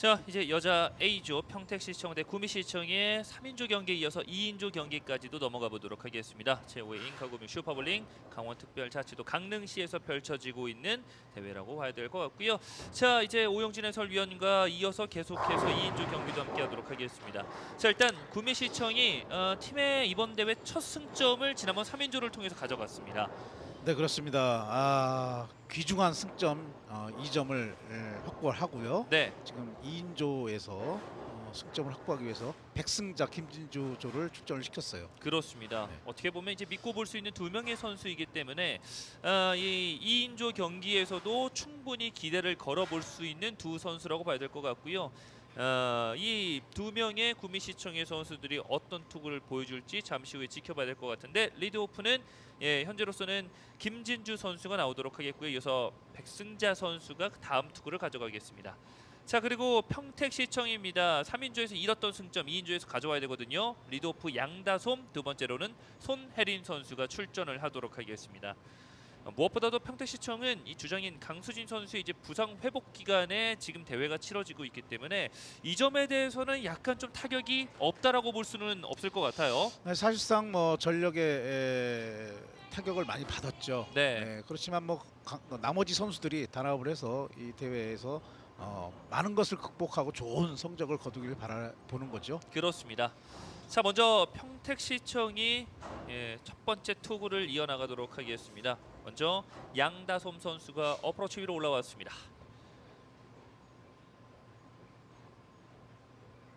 자 이제 여자 A조 평택시청 대 구미시청의 3인조 경기에 이어서 2인조 경기까지도 넘어가 보도록 하겠습니다. 제5회 인카구미 슈퍼볼링 강원특별자치도 강릉시에서 펼쳐지고 있는 대회라고 봐야 될 것 같고요. 자 이제 오영진 해설위원과 이어서 계속해서 2인조 경기도 함께 하도록 하겠습니다. 자 일단 구미시청이 어, 팀의 이번 대회 첫 승점을 지난번 3인조를 통해서 가져갔습니다. 네 그렇습니다. 아, 귀중한 승점 어, 2점을 확보를 하고요. 네, 지금 2인조에서 어, 승점을 확보하기 위해서 백승자 김진주 조를 출전을 시켰어요. 그렇습니다. 네. 어떻게 보면 이제 믿고 볼 수 있는 두 명의 선수이기 때문에 어, 이 2인조 경기에서도 충분히 기대를 걸어볼 수 있는 두 선수라고 봐야 될 것 같고요. 어, 이두 명의 구미시청의 선수들이 어떤 투구를 보여줄지 잠시 후에 지켜봐야 될 것 같은데 리드 오프는 예, 현재로서는 김진주 선수가 나오도록 하겠고요. 이어서 백승자 선수가 다음 투구를 가져가겠습니다. 자 그리고 평택시청입니다. 3인조에서 잃었던 승점 2인조에서 가져와야 되거든요. 리드오프 양다솜 두 번째로는 손혜린 선수가 출전을 하도록 하겠습니다. 어, 무엇보다도 평택시청은 이 주장인 강수진 선수의 이제 부상 회복 기간에 지금 대회가 치러지고 있기 때문에 이 점에 대해서는 약간 좀 타격이 없다라고 볼 수는 없을 것 같아요. 네, 사실상 뭐 전력에 에, 타격을 많이 받았죠. 네. 그렇지만 뭐 강- 나머지 선수들이 단합을 해서 이 대회에서 어, 많은 것을 극복하고 좋은 성적을 거두기를 바라보는 거죠. 그렇습니다. 자 먼저 평택시청이 예, 첫 번째 투구를 이어나가도록 하겠습니다. 먼저 양다솜 선수가 어프로치 위로 올라왔습니다.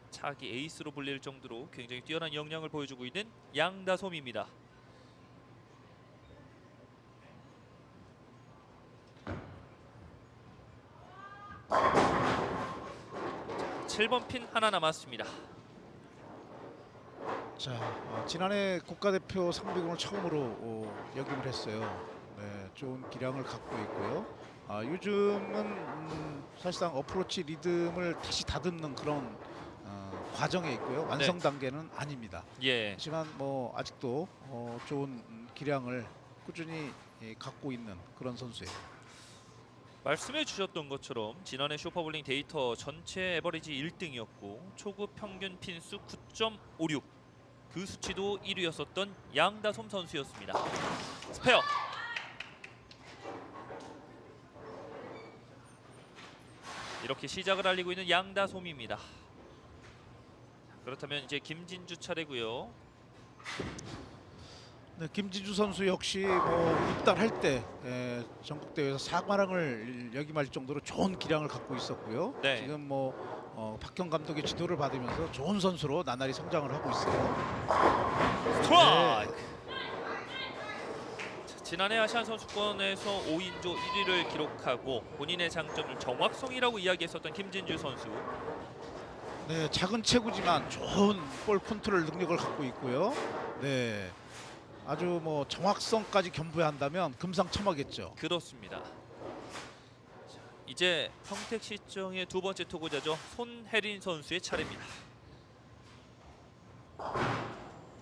차기 에이스로 불릴 정도로 굉장히 뛰어난 역량을 보여주고 있는 양다솜입니다. 자, 7번 핀 하나 남았습니다. 자, 어, 지난해 국가대표 상비군을 처음으로 어, 역임을 했어요. 네, 좋은 기량을 갖고 있고요. 아, 요즘은 음, 사실상 어프로치 리듬을 다시 다듬는 그런 어, 과정에 있고요. 완성 단계는 아닙니다. 예. 하지만 뭐 아직도 어, 좋은 음, 기량을 꾸준히 예, 갖고 있는 그런 선수예요. 말씀해 주셨던 것처럼 지난해 슈퍼볼링 데이터 전체 에버리지 1등이었고 초구 평균 핀수 9.56 그 수치도 1위였었던 양다솜 선수였습니다. 스페어 이렇게 시작을 알리고 있는 양다솜입니다. 그렇다면 이제 김진주 차례고요. 네, 김진주 선수 역시 뭐 입단할 때 에, 전국 대회에서 사관왕을 역임할 정도로 좋은 기량을 갖고 있었고요. 네. 지금 뭐 어, 박형 감독의 지도를 받으면서 좋은 선수로 나날이 성장을 하고 있어요. 스트라이크. 자, 지난해 아시안 선수권에서 5인조 1위를 기록하고 본인의 장점을 정확성이라고 이야기했었던 김진주 선수. 네, 작은 체구지만 좋은 볼 컨트롤 능력을 갖고 있고요. 네, 아주 뭐 정확성까지 겸비한다면 금상첨화겠죠. 그렇습니다. 자, 이제 평택시청의 두 번째 투구자죠. 손혜린 선수의 차례입니다.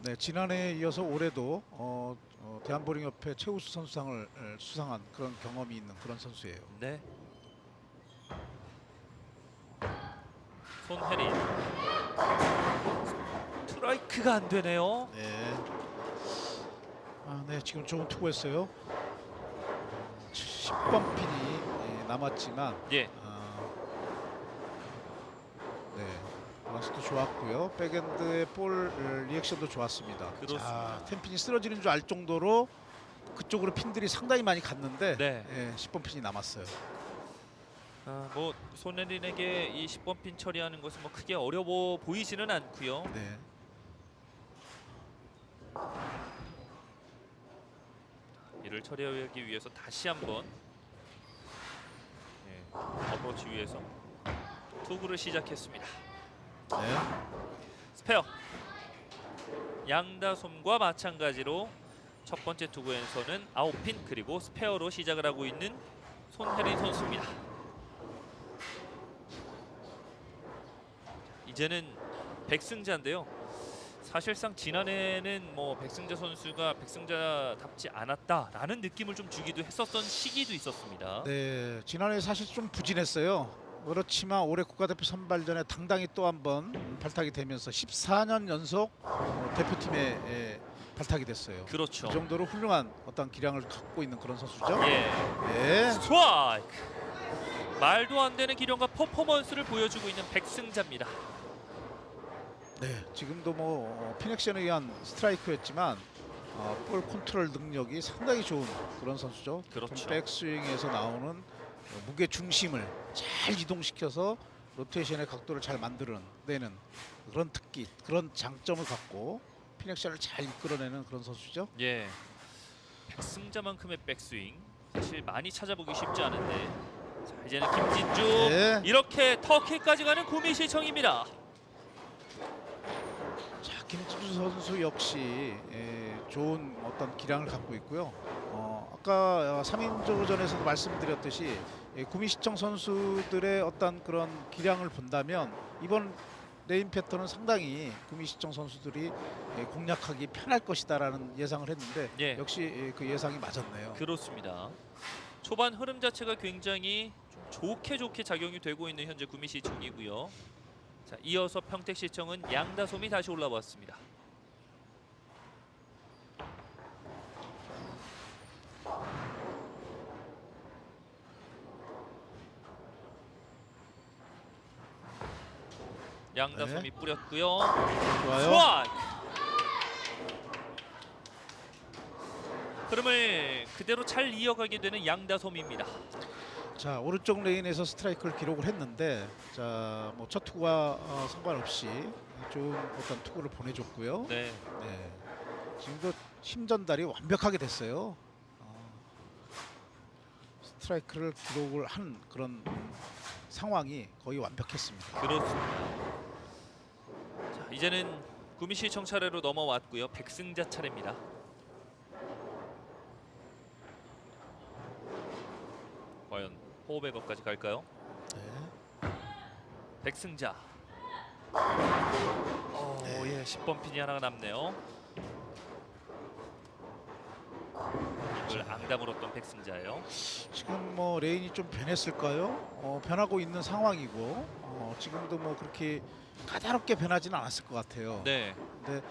네, 지난해에 이어서 올해도 어, 어, 대한보링협회 최우수 선수상을 에, 수상한 그런 경험이 있는 그런 선수예요. 네. 손혜린. 스트라이크가 안 되네요. 네. 아, 네, 지금 좋은 투구했어요. 10번 핀이 예, 남았지만 예. 아, 네. 밸런스도 좋았고요. 백엔드의 볼 어, 리액션도 좋았습니다. 그렇습니다. 자, 텐핀이 쓰러지는 줄 알 정도로 그쪽으로 핀들이 상당히 많이 갔는데 네. 예, 10번 핀이 남았어요. 아, 뭐 손혜린에게 이 10번 핀 처리하는 것은 뭐 크게 어려워 보이지는 않고요. 네. 이를 처리하기 위해서 다시 한번 예, 어프로치 위에서 투구를 시작했습니다. 네. 스페어 양다솜과 마찬가지로 첫 번째 투구에서는 아웃핀 그리고 스페어로 시작을 하고 있는 손혜린 선수입니다. 이제는 백승자인데요. 사실상 지난해는 뭐 백승자 선수가 백승자답지 않았다라는 느낌을 좀 주기도 했었던 시기도 있었습니다. 네, 지난해 사실 좀 부진했어요. 그렇지만 올해 국가대표 선발전에 당당히 또 한 번 발탁이 되면서 14년 연속 어, 대표팀에 에, 발탁이 됐어요. 그렇죠. 그 정도로 훌륭한 어떤 기량을 갖고 있는 그런 선수죠. 예. 네. 스트라이크. 말도 안 되는 기량과 퍼포먼스를 보여주고 있는 백승자입니다. 네. 지금도 뭐 어, 피넥션에 의한 스트라이크였지만 어, 볼 컨트롤 능력이 상당히 좋은 그런 선수죠. 그렇죠. 좀 백스윙에서 나오는 어, 무게 중심을 잘 이동시켜서 로테이션의 각도를 잘 만들어내는 그런 특기, 그런 장점을 갖고 피넥션을 잘 이끌어내는 그런 선수죠. 예. 백승자만큼의 백스윙 사실 많이 찾아보기 쉽지 않은데 자, 이제는 김진주 네. 이렇게 터키까지 가는 구미 시청입니다. 자, 김진주 선수 역시 에, 좋은 어떤 기량을 갖고 있고요. 어, 아까 어, 3인조전에서도 말씀드렸듯이 예, 구미시청 선수들의 어떤 그런 기량을 본다면 이번 레인 패턴은 상당히 구미시청 선수들이 예, 공략하기 편할 것이다라는 예상을 했는데 예. 역시 예, 그 예상이 맞았네요. 그렇습니다. 초반 흐름 자체가 굉장히 좀 좋게 좋게 작용이 되고 있는 현재 구미 시청이고요. 자, 이어서 평택 시청은 양다솜이 다시 올라왔습니다. 양다솜이 네. 뿌렸고요. 좋아요. 스와이크! 흐름을 그대로 잘 이어가게 되는 양다솜입니다. 자 오른쪽 레인에서 스트라이크를 기록을 했는데 자뭐 첫 투구와 어, 상관없이 좋은 어떤 투구를 보내줬고요. 네. 네. 지금도 힘 전달이 완벽하게 됐어요. 어, 스트라이크를 기록을 한 그런 상황이 거의 완벽했습니다. 그렇습니다. 자, 이제는 구미시 청 차례로 넘어왔고요. 백승자 차례입니다. 과연 호흡의 것까지 갈까요? 네. 백승자. 어, 예, 10번 핀이 하나가 남네요. 이걸 앙담으로던 백승자예요. 지금 뭐 레인이 좀 변했을까요? 어, 변하고 있는 상황이고 어, 지금도 뭐 그렇게 까다롭게 변하지는 않았을 것 같아요. 네. 근데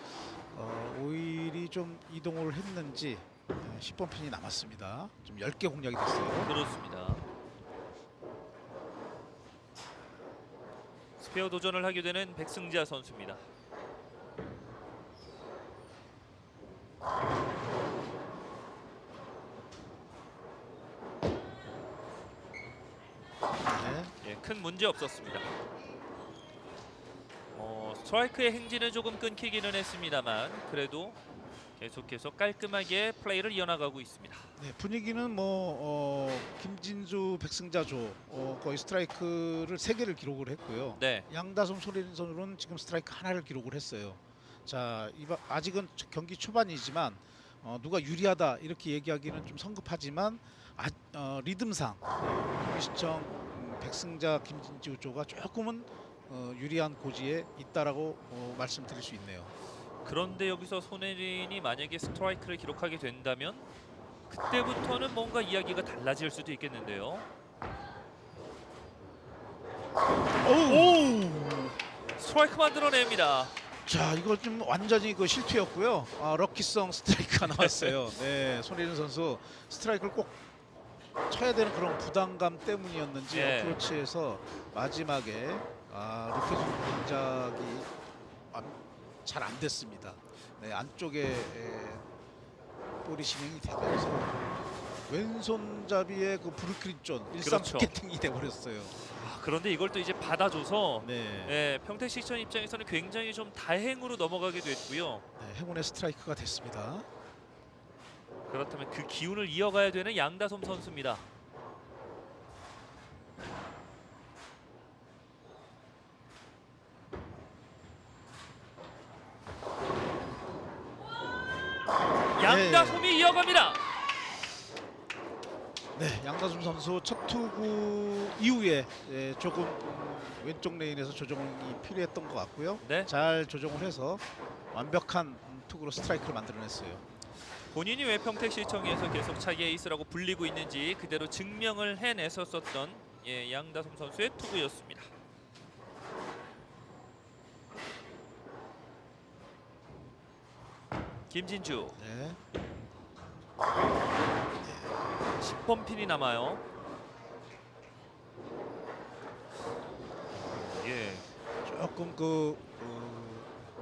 어, 오일이 좀 이동을 했는지 네, 10번 핀이 남았습니다. 좀 10개 공략이 됐어요. 그렇습니다. 스페어 도전을 하게 되는 백승자 선수입니다. 네. 예, 큰 문제 없었습니다. 어, 스트라이크의 행진은 조금 끊기기는 했습니다만 그래도 계속해서 깔끔하게 플레이를 이어나가고 있습니다. 네, 분위기는 뭐 어, 김진주 백승자조 어, 거의 스트라이크를 세 개를 기록을 했고요. 네, 양다솜 소리는 선수는 지금 스트라이크 하나를 기록을 했어요. 자, 이바, 아직은 경기 초반이지만 어, 누가 유리하다 이렇게 얘기하기는 좀 성급하지만 아, 어, 리듬상 시청 음, 백승자 김진주 조가 조금은 어, 유리한 고지에 있다라고 어, 말씀드릴 수 있네요. 그런데 여기서 손혜린이 만약에 스트라이크를 기록하게 된다면 그때부터는 뭔가 이야기가 달라질 수도 있겠는데요. 오! 스트라이크 만들어냅니다. 자, 이거 좀 완전히 그 실투였고요. 아, 럭키성 스트라이크가 나왔어요. 네, 손예진 선수 스트라이크를 꼭 쳐야 되는 그런 부담감 때문이었는지 예. 어프로치에서 마지막에 아, 루케 동작이 잘 안 됐습니다. 네, 안쪽에 에, 볼이 진행이 되면서 왼손잡이의 그 브루클린 존 일삼 그렇죠. 돼버렸어요. 아, 그런데 이걸 또 이제 받아줘서 네, 예, 평택 시청 입장에서는 굉장히 좀 다행으로 넘어가게 됐고요. 네, 행운의 스트라이크가 됐습니다. 그렇다면 그 기운을 이어가야 되는 양다솜 선수입니다. 양다솜이 이어갑니다. 네, 양다솜 선수 첫 투구 이후에 예, 조금 음, 왼쪽 레인에서 조정이 필요했던 것 같고요. 네. 잘 조정을 해서 완벽한 음, 투구로 스트라이크를 만들어냈어요. 본인이 왜 평택시청에서 계속 차기 에이스라고 불리고 있는지 그대로 증명을 해냈었던 예, 양다솜 선수의 투구였습니다. 김진주 네. 10번 핀이 남아요. 예, 조금 그 어,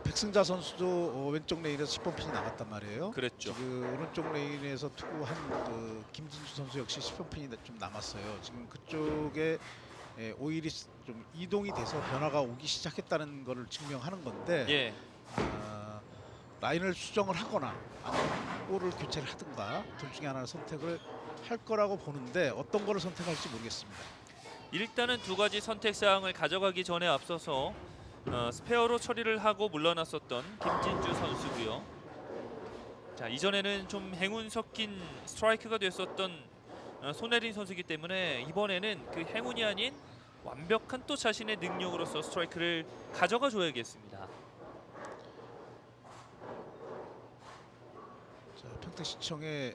백승자 선수도 어, 왼쪽 레인에서 10번 핀이 나갔단 말이에요. 그랬죠. 지금 오른쪽 레인에서 투구한 그 김진주 선수 역시 10번 핀이 좀 남았어요. 지금 그쪽에 예, 오일이 좀 이동이 돼서 변화가 오기 시작했다는 것을 증명하는 건데 예, 아, 라인을 수정을 하거나 아니면 볼을 교체를 하든가 둘 중에 하나를 선택을 할 거라고 보는데 어떤 거를 선택할지 모르겠습니다. 일단은 두 가지 선택 사항을 가져가기 전에 앞서서 어, 스페어로 처리를 하고 물러났었던 김진주 선수고요. 자 이전에는 좀 행운 섞인 스트라이크가 됐었던 어, 손혜린 선수이기 때문에 이번에는 그 행운이 아닌 완벽한 또 자신의 능력으로서 스트라이크를 가져가 줘야겠습니다. 자, 평택시청의 에,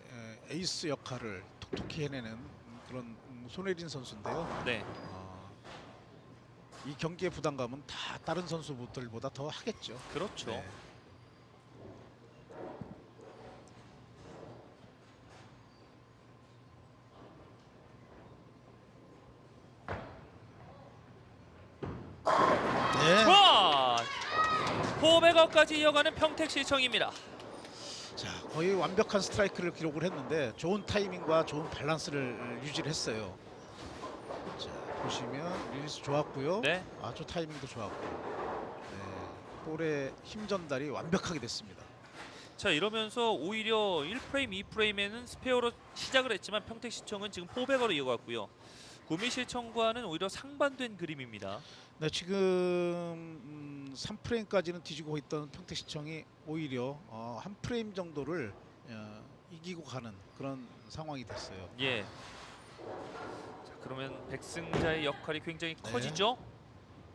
에이스 역할을 톡톡히 해내는 음, 그런 음, 손혜린 선수인데요. 네, 어, 이 경기의 부담감은 다 다른 선수들보다 더 하겠죠. 그렇죠. 네. 네. 와! 포백업까지 이어가는 평택 시청입니다. 자, 거의 완벽한 스트라이크를 기록을 했는데 좋은 타이밍과 좋은 밸런스를 유지를 했어요. 자, 보시면 리리스 좋았고요. 네, 아주 타이밍도 좋았고. 네, 볼의 힘 전달이 완벽하게 됐습니다. 자 이러면서 오히려 1프레임, 2프레임에는 스페어로 시작을 했지만 평택시청은 지금 포백으로 이어갔고요. 구미시청과는 오히려 상반된 그림입니다. 네, 지금 음, 3프레임까지는 뒤지고 있던 평택시청이 오히려 어, 한 프레임 정도를 어, 이기고 가는 그런 상황이 됐어요. 예. 자, 그러면 백승자의 역할이 굉장히 네. 커지죠.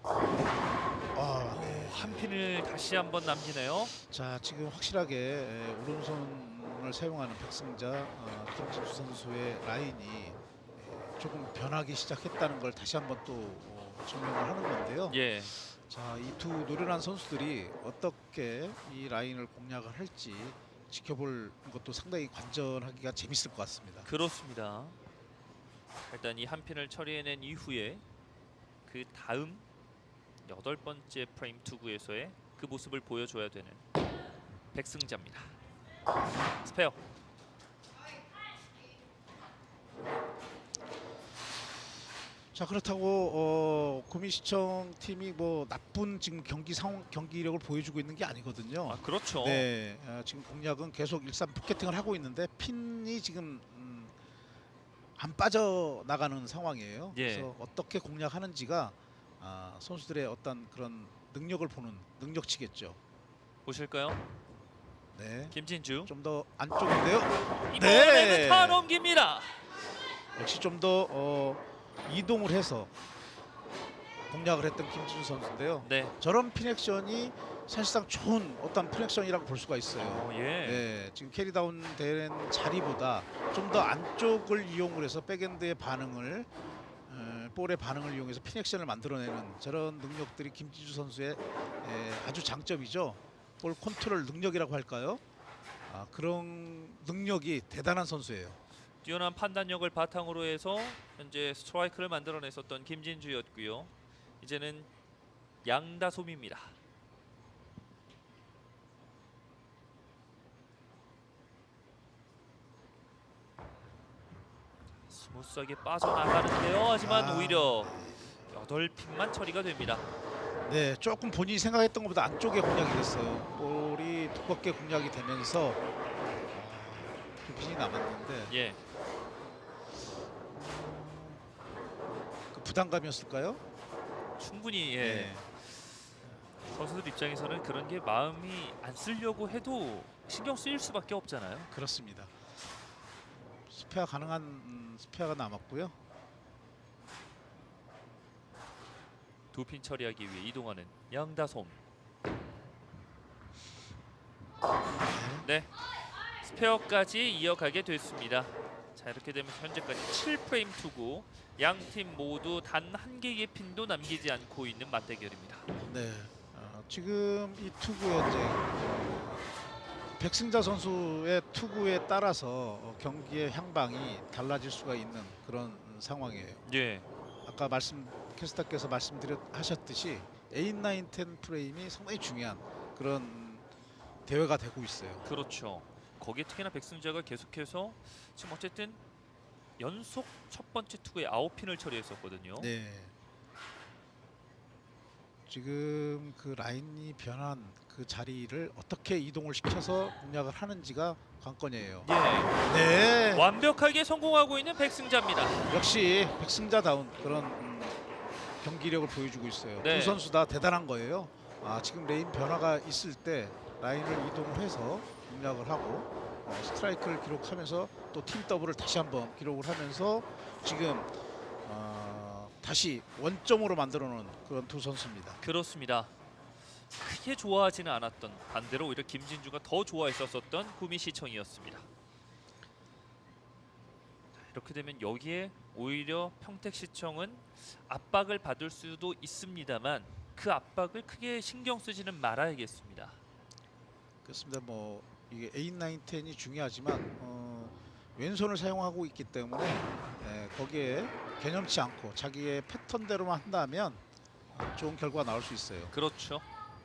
아, 네. 한 핀을 다시 한번 남기네요. 자, 지금 확실하게 에, 오른손을 사용하는 백승자 어, 김진수 선수의 라인이 에, 조금 변하기 시작했다는 걸 다시 한번 또 어, 증명을 하는 건데요. 예. 자, 이 두 노련한 선수들이 어떻게 이 라인을 공략을 할지 지켜볼 것도 상당히 관전하기가 재밌을 것 같습니다. 그렇습니다. 일단 이 한 핀을 처리해낸 이후에 그 다음 여덟 번째 프레임 투구에서의 그 모습을 보여줘야 되는 백승자입니다. 스페어. 자, 그렇다고 어, 구미시청 팀이 뭐 나쁜 지금 경기 상황 경기력을 보여주고 있는 게 아니거든요. 아 그렇죠. 네, 어, 지금 공략은 계속 일산 포켓팅을 하고 있는데 핀이 지금 음, 안 빠져 나가는 상황이에요. 예. 그래서 어떻게 공략하는지가 아, 선수들의 어떤 그런 능력을 보는 능력치겠죠. 보실까요? 네, 김진주. 좀 더 안쪽인데요. 이번에는 네. 다 넘깁니다. 역시 좀 더 어, 이동을 해서 공략을 했던 김진수 선수인데요. 네. 저런 피넥션이 사실상 좋은 어떤 피넥션이라고 볼 수가 있어요. 어, 예. 네, 지금 캐리다운 되는 자리보다 좀 더 안쪽을 이용을 해서 백엔드의 반응을 에, 볼의 반응을 이용해서 피넥션을 만들어내는 저런 능력들이 김지주 선수의 에, 아주 장점이죠. 볼 컨트롤 능력이라고 할까요? 아, 그런 능력이 대단한 선수예요. 뛰어난 판단력을 바탕으로 해서 현재 스트라이크를 만들어냈었던 김진주였고요. 이제는 양다솜입니다. 무스하게 빠져나가는데요. 하지만 아. 오히려 여덟 핀만 처리가 됩니다. 네, 조금 본인이 생각했던 것보다 안쪽에 공략이 됐어요. 볼이 두껍게 공략이 되면서 아, 좀 빈이 남았는데 예, 그 부담감이었을까요? 충분히 예. 네. 선수들 입장에서는 그런 게 마음이 안 쓰려고 해도 신경 쓰일 수밖에 없잖아요. 그렇습니다. 스페어 가능한 음, 스페어가 남았고요. 두 핀 처리하기 위해 이동하는 양다솜. 네, 스페어까지 이어가게 됐습니다. 자자 이렇게 되면 현재까지 7프레임 투구 양팀 모두 단 한 개의 핀도 남기지 않고 있는 맞대결입니다. 네. 어, 지금 이 이제 어, 백승자 선수의 투구에 따라서 어, 경기의 향방이 달라질 수가 있는 그런 상황이에요. 예. 아까 말씀 캐스터께서 말씀드렸 하셨듯이 8, 9, 10 프레임이 상당히 중요한 그런 대회가 되고 있어요. 그렇죠. 거기에 특히나 백승자가 계속해서 지금 어쨌든 연속 첫 번째 투구에 아홉 핀을 처리했었거든요. 네. 지금 그 라인이 변한 그 자리를 어떻게 이동을 시켜서 공략을 하는지가 관건이에요. 예. 네. 완벽하게 성공하고 있는 백승자입니다. 역시 백승자다운 그런 음, 경기력을 보여주고 있어요. 네. 두 선수 다 대단한 거예요. 아, 지금 레인 변화가 있을 때 라인을 이동을 해서 공략을 하고 어, 스트라이크를 기록하면서 또 팀 더블을 다시 한번 기록을 하면서 지금 어, 다시 원점으로 만들어 놓은 그런 두 선수입니다. 그렇습니다. 크게 좋아하지는 않았던 반대로 오히려 김진주가 더 좋아했었었던 구미시청이었습니다. 자, 이렇게 되면 여기에 오히려 평택시청은 압박을 받을 수도 있습니다만 그 압박을 크게 신경 쓰지는 말아야겠습니다. 그렇습니다. 뭐 이게 8, 9, 10이 중요하지만 어, 왼손을 사용하고 있기 때문에 예, 거기에 개념치 않고 자기의 패턴대로만 한다면 좋은 결과가 나올 수 있어요. 그렇죠.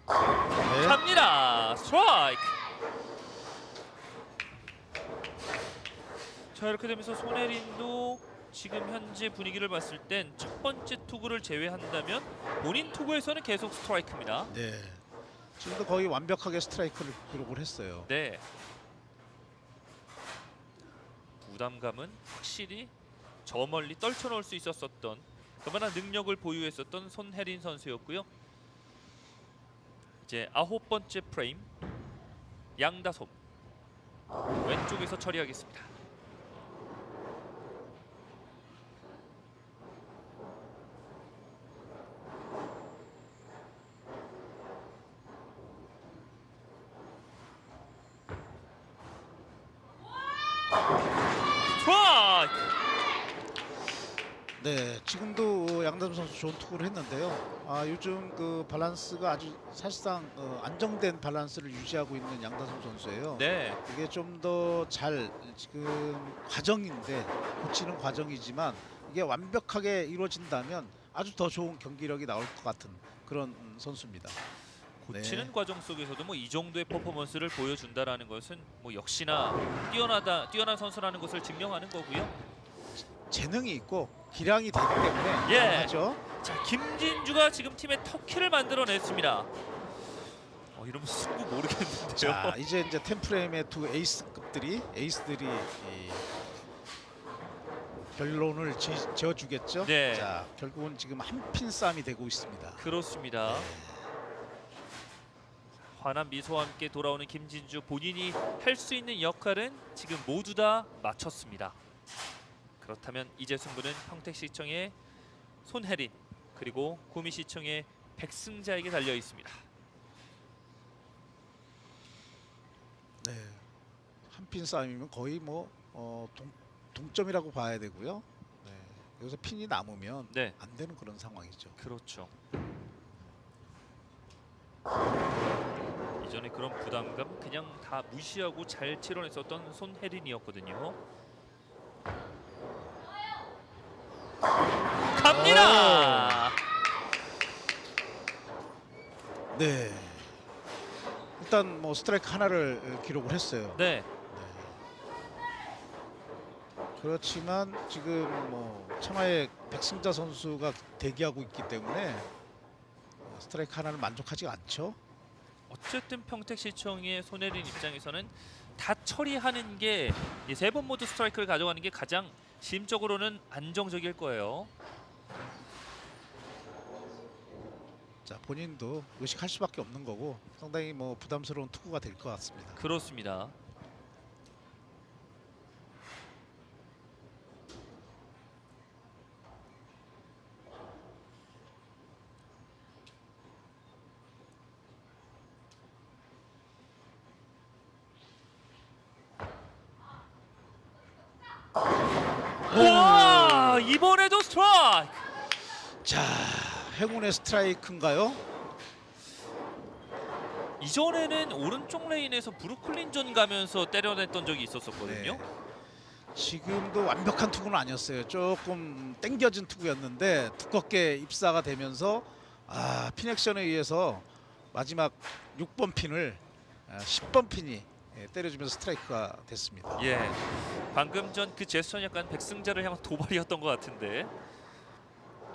네. 갑니다. 스트라이크. 자 이렇게 되면서 손혜린도 지금 현재 분위기를 봤을 땐 첫 번째 투구를 제외한다면 본인 투구에서는 계속 스트라이크입니다. 네. 지금도 거의 완벽하게 스트라이크를 기록을 했어요. 네. 부담감은 확실히 저 멀리 떨쳐놓을 수 있었었던 그만한 능력을 보유했었던 손혜린 선수였고요. 이제 아홉 번째 프레임 양다솜 왼쪽에서 처리하겠습니다. 스트라이크! 네, 지금도 양담 선수 좋은 투구를 했는데요. 아, 요즘 그 밸런스가 아주 사실상 어, 안정된 밸런스를 유지하고 있는 양다솜 선수예요. 네, 이게 좀 더 잘 지금 과정인데 고치는 과정이지만 이게 완벽하게 이루어진다면 아주 더 좋은 경기력이 나올 것 같은 그런 음, 선수입니다. 고치는 네. 과정 속에서도 뭐 이 정도의 퍼포먼스를 보여준다라는 것은 뭐 역시나 뛰어나다 뛰어난 선수라는 것을 증명하는 거고요. 재능이 있고 기량이 되기 때문에 예. 가능하죠. 자 김진주가 지금 팀의 터키를 만들어냈습니다. 어, 이러면 승부 모르겠는데요. 자 이제 이제 템프레임의 두 에이스급들이 에이스들이 이 결론을 지, 지어주겠죠. 네. 자 결국은 지금 한 핀 싸움이 되고 있습니다. 그렇습니다. 네. 환한 미소와 함께 돌아오는 김진주 본인이 할 수 있는 역할은 지금 모두 다 마쳤습니다. 그렇다면 이제 승부는 평택시청의 손혜린 그리고 구미시청의 백승자에게 달려 있습니다. 네. 한 핀 싸움이면 거의 뭐 어, 동, 동점이라고 봐야 되고요. 네. 여기서 핀이 남으면 네, 안 되는 그런 상황이죠. 그렇죠. 이전에 그런 부담감 그냥 다 무시하고 잘 치러냈었던 손혜린이었거든요. 갑니다. 네. 일단 뭐 스트라이크 하나를 어, 기록을 했어요. 네, 그렇지만 지금 뭐 청하의 백승자 선수가 대기하고 있기 때문에 어, 스트라이크 하나는 만족하지 않죠. 어쨌든 평택시청의 손혜린 입장에서는 다 처리하는 게 세 번 모두 스트라이크를 가져가는 게 가장 심적으로는 안정적일 거예요. 자 본인도 의식할 수밖에 없는 거고 상당히 뭐 부담스러운 투구가 될 것 같습니다. 그렇습니다. 행운의 스트라이크인가요? 이전에는 오른쪽 레인에서 브루클린 존 가면서 때려냈던 적이 있었었거든요. 네. 지금도 완벽한 투구는 아니었어요. 조금 땡겨진 투구였는데 두껍게 입사가 되면서 아, 핀 액션에 의해서 마지막 6번 핀을 아, 10번 핀이 예, 때려주면서 스트라이크가 됐습니다. 예. 방금 전 그 제스처는 약간 백승자를 향한 도발이었던 것 같은데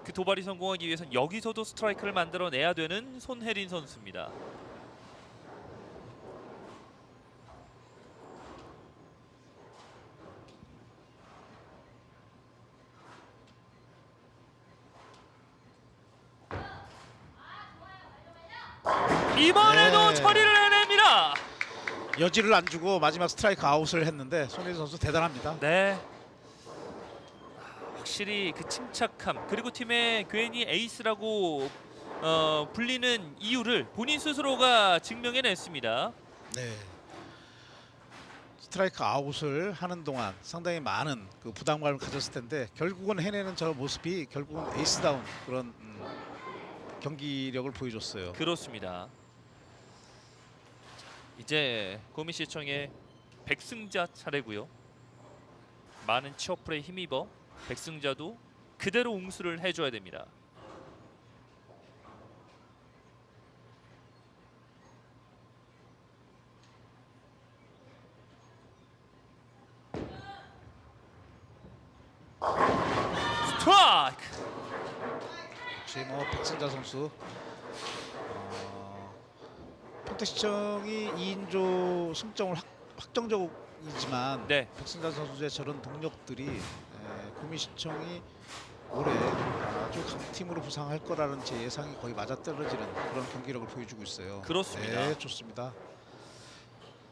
그 도발이 성공하기 위해선 여기서도 스트라이크를 만들어내야 되는 손혜린 선수입니다. 이번에도 네. 처리를 해냅니다. 여지를 안 주고 마지막 스트라이크 아웃을 했는데 손혜진 선수 대단합니다. 네. 확실히 그 침착함 그리고 팀의 괜히 에이스라고 어, 불리는 이유를 본인 스스로가 증명해냈습니다. 네. 스트라이크 아웃을 하는 동안 상당히 많은 그 부담감을 가졌을 텐데 결국은 해내는 저 모습이 결국은 에이스다운 그런 음, 경기력을 보여줬어요. 그렇습니다. 자, 이제 고미시청의 백승자 차례고요. 많은 취업플에 힘입어 백승자도 그대로 웅수를 해줘야 됩니다. 스트라이크! 역시 뭐 백승자 선수 어, 평택 시청이 2인조 승점을 확, 확정적이지만 네. 백승자 선수의 저런 동력들이 에, 구미시청이 올해 아주 강팀으로 부상할 거라는 제 예상이 거의 맞아떨어지는 그런 경기력을 보여주고 있어요. 그렇습니다. 네, 좋습니다.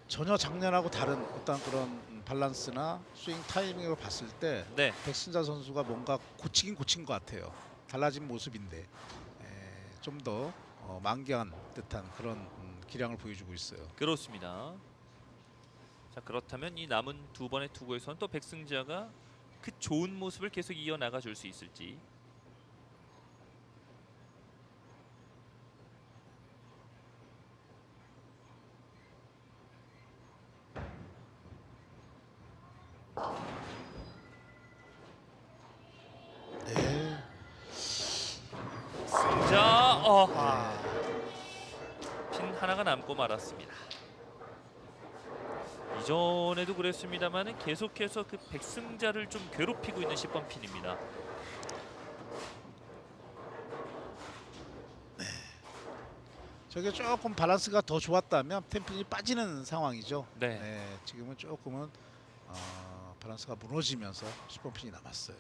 전혀 작년하고 다른 어떤 그런 음, 밸런스나 스윙 타이밍을 봤을 때 네. 백승자 선수가 뭔가 고치긴 고친 것 같아요. 달라진 모습인데 좀더 어, 만개한 듯한 그런 음, 기량을 보여주고 있어요. 그렇습니다. 자 그렇다면 이 남은 두 번의 투구에서는 또 백승자가 그 좋은 모습을 계속 이어나가 줄 수 있을지. 네. 자, 어, 아, 핀 하나가 남고 말았습니다. 그랬습니다만은 계속해서 그 백승자를 좀 괴롭히고 있는 10번 핀입니다. 저게 조금 밸런스가 더 좋았다면 템핀이 빠지는 상황이죠. 네. 네, 지금은 조금은 어, 밸런스가 무너지면서 10번 핀이 남았어요.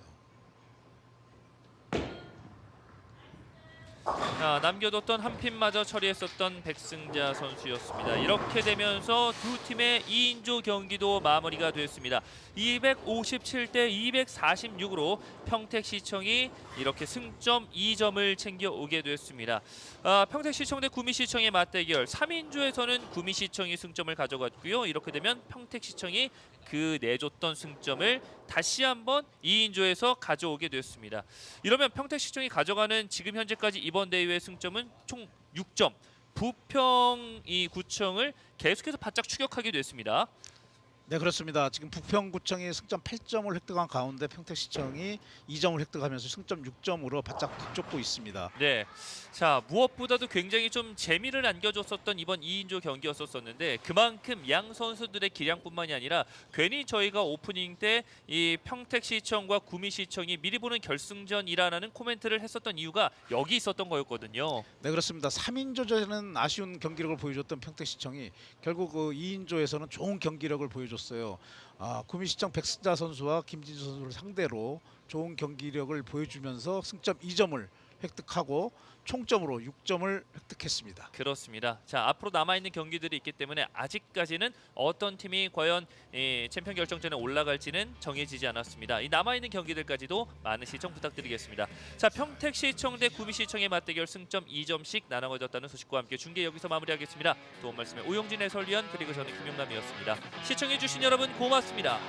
자, 남겨뒀던 한 핀마저 처리했었던 백승자 선수였습니다. 이렇게 되면서 두 팀의 2인조 경기도 마무리가 됐습니다. 257대 246으로 평택시청이 이렇게 승점 2점을 챙겨 오게 됐습니다. 아, 평택시청 대 구미시청의 맞대결 3인조에서는 구미시청이 승점을 가져갔고요. 이렇게 되면 평택시청이 그 내줬던 승점을 다시 한번 2인조에서 가져오게 됐습니다. 이러면 평택시청이 가져가는 지금 현재까지 이번 대회의 승점은 총 6점. 부평 이 구청을 계속해서 바짝 추격하게 됐습니다. 네 그렇습니다. 지금 부평구청이 승점 8점을 획득한 가운데 평택시청이 2점을 획득하면서 승점 6점으로 바짝 뒤쫓고 있습니다. 네. 자, 무엇보다도 굉장히 좀 재미를 안겨줬었던 이번 2인조 경기였었었는데 그만큼 양 선수들의 기량뿐만이 아니라 괜히 저희가 오프닝 때 이 평택시청과 구미시청이 미리 보는 결승전이라는 코멘트를 했었던 이유가 여기 있었던 거였거든요. 네 그렇습니다. 3인조전에는 아쉬운 경기력을 보여줬던 평택시청이 결국 그 2인조에서는 좋은 경기력을 보여줬어요. 아, 구미시청 백승자 선수와 김진수 선수를 상대로 좋은 경기력을 보여주면서 승점 2점을 획득하고 총점으로 6점을 획득했습니다. 그렇습니다. 자 앞으로 남아 있는 경기들이 있기 때문에 아직까지는 어떤 팀이 과연 이 챔피언 결정전에 올라갈지는 정해지지 않았습니다. 이 남아 있는 경기들까지도 많은 시청 부탁드리겠습니다. 자 평택시청 대 구미시청의 맞대결 승점 2점씩 나눠가졌다는 소식과 함께 중계 여기서 마무리하겠습니다. 도움 말씀에 오용진 해설위원 그리고 저는 김용남이었습니다. 시청해주신 여러분 고맙습니다.